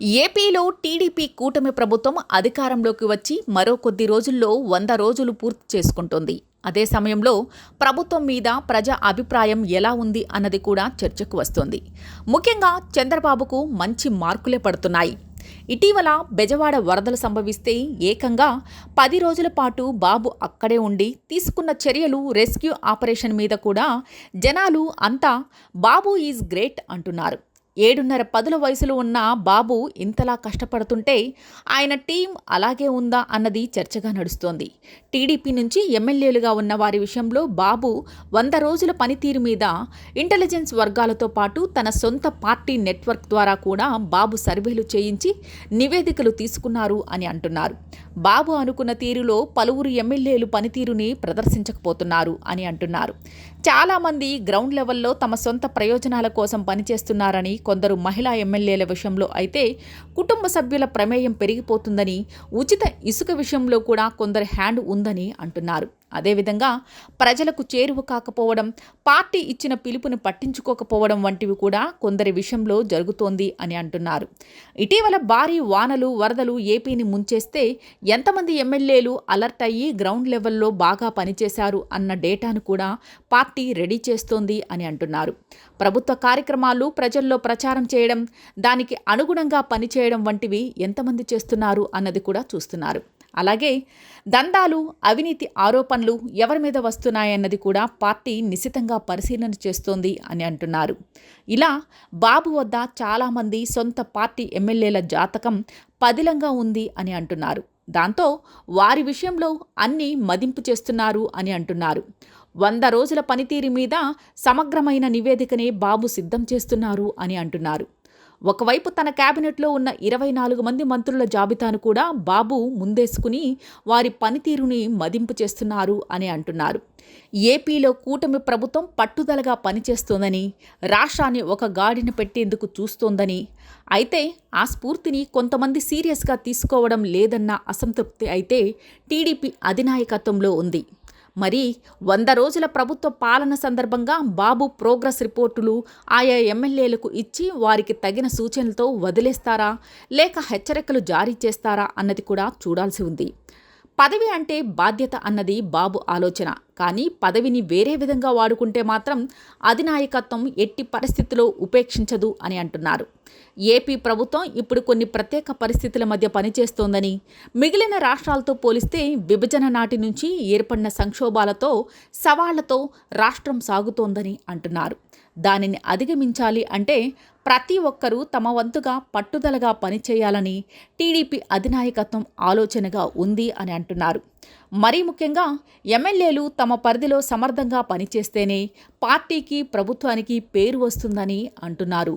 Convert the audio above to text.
ఏపీలో టీడీపీ కూటమి ప్రభుత్వం అధికారంలోకి వచ్చి మరో కొద్ది రోజుల్లో వంద రోజులు పూర్తి చేసుకుంటుంది. అదే సమయంలో ప్రభుత్వం మీద ప్రజా అభిప్రాయం ఎలా ఉంది అన్నది కూడా చర్చకు వస్తుంది. ముఖ్యంగా చంద్రబాబుకు మంచి మార్కులే పడుతున్నాయి. ఇటీవల బెజవాడ వరదలు సంభవిస్తే ఏకంగా పది రోజుల పాటు బాబు అక్కడే ఉండి తీసుకున్న చర్యలు రెస్క్యూ ఆపరేషన్ మీద కూడా జనాలు అంతా బాబు ఈజ్ గ్రేట్ అంటున్నారు. ఏడున్నర పదుల వయసులో ఉన్న బాబు ఇంతలా కష్టపడుతుంటే ఆయన టీం అలాగే ఉందా అన్నది చర్చగా నడుస్తోంది. టీడీపీ నుంచి ఎమ్మెల్యేలుగా ఉన్న వారి విషయంలో బాబు వంద రోజుల పనితీరు మీద ఇంటెలిజెన్స్ వర్గాలతో పాటు తన సొంత పార్టీ నెట్వర్క్ ద్వారా కూడా బాబు సర్వేలు చేయించి నివేదికలు తీసుకున్నారు అని అంటున్నారు. బాబు అనుకున్న తీరులో పలువురు ఎమ్మెల్యేలు పనితీరుని ప్రదర్శించకపోతున్నారు అని అంటున్నారు. చాలామంది గ్రౌండ్ లెవెల్లో తమ సొంత ప్రయోజనాల కోసం పనిచేస్తున్నారని కొందరు మహిళా ఎమ్మెల్యేల విషయంలో అయితే కుటుంబ సభ్యుల ప్రమేయం పెరిగిపోతుందని ఉచిత ఇసుక విషయంలో కూడా కొందరు హ్యాండ్ ఉందని అంటున్నారు. అదేవిధంగా ప్రజలకు చేరువ కాకపోవడం పార్టీ ఇచ్చిన పిలుపును పట్టించుకోకపోవడం వంటివి కూడా కొందరి విషయంలో జరుగుతోంది అని అంటున్నారు. ఇటీవల భారీ వానలు వరదలు ఏపీని ముంచేస్తే ఎంతమంది ఎమ్మెల్యేలు అలర్ట్ అయ్యి గ్రౌండ్ లెవెల్లో బాగా పనిచేశారు అన్న డేటాను కూడా పార్టీ రెడీ చేస్తోంది అని అంటున్నారు. ప్రభుత్వ కార్యక్రమాలు ప్రజల్లో ప్రచారం చేయడం దానికి అనుగుణంగా పనిచేయడం వంటివి ఎంతమంది చేస్తున్నారు అన్నది కూడా చూస్తున్నారు. అలాగే దందాలు అవినీతి ఆరోపణలు ఎవరి మీద వస్తున్నాయన్నది కూడా పార్టీ నిశితంగా పరిశీలన చేస్తోంది అని అంటున్నారు. ఇలా బాబు వద్ద చాలామంది సొంత పార్టీ ఎమ్మెల్యేల జాతకం పదిలంగా ఉంది అని అంటున్నారు. దాంతో వారి విషయంలో అన్నీ మదింపు చేస్తున్నారు అని అంటున్నారు. వంద రోజుల పనితీరు మీద సమగ్రమైన నివేదికనే బాబు సిద్ధం చేస్తున్నారు అని అంటున్నారు. ఒకవైపు తన కేబినెట్లో ఉన్న ఇరవై నాలుగు మంది మంత్రుల జాబితాను కూడా బాబు ముందేసుకుని వారి పనితీరుని మదింపు చేస్తున్నారు అని అంటున్నారు. ఏపీలో కూటమి ప్రభుత్వం పట్టుదలగా పనిచేస్తోందని రాష్ట్రాన్ని ఒక గాడిన పెట్టేందుకు చూస్తోందని అయితే ఆ స్ఫూర్తిని కొంతమంది సీరియస్గా తీసుకోవడం లేదన్న అసంతృప్తి అయితే టీడీపీ అధినాయకత్వంలో ఉంది. మరి వంద రోజుల ప్రభుత్వ పాలన సందర్భంగా బాబు ప్రోగ్రెస్ రిపోర్టులు ఆయా ఎమ్మెల్యేలకు ఇచ్చి వారికి తగిన సూచనలతో వదిలేస్తారా? లేక హెచ్చరికలు జారీ చేస్తారా? అన్నది కూడా చూడాల్సి ఉంది. పదవి అంటే బాధ్యత అన్నది బాబు ఆలోచన. కానీ పదవిని వేరే విధంగా వాడుకుంటే మాత్రం అధినాయకత్వం ఎట్టి పరిస్థితిలో ఉపేక్షించదు అని అంటున్నారు. ఏపీ ప్రభుత్వం ఇప్పుడు కొన్ని ప్రత్యేక పరిస్థితుల మధ్య పనిచేస్తోందని మిగిలిన రాష్ట్రాలతో పోలిస్తే విభజన నాటి నుంచి ఏర్పడిన సంక్షోభాలతో సవాళ్ళతో రాష్ట్రం సాగుతోందని అంటున్నారు. దానిని అధిగమించాలి అంటే ప్రతి ఒక్కరూ తమ వంతుగా పట్టుదలగా పనిచేయాలని టీడీపీ అధినాయకత్వం ఆలోచనగా ఉంది అని అంటున్నారు. మరీ ముఖ్యంగా ఎమ్మెల్యేలు తమ పరిధిలో సమర్థంగా పనిచేస్తేనే పార్టీకి ప్రభుత్వానికి పేరు వస్తుందని అంటున్నారు.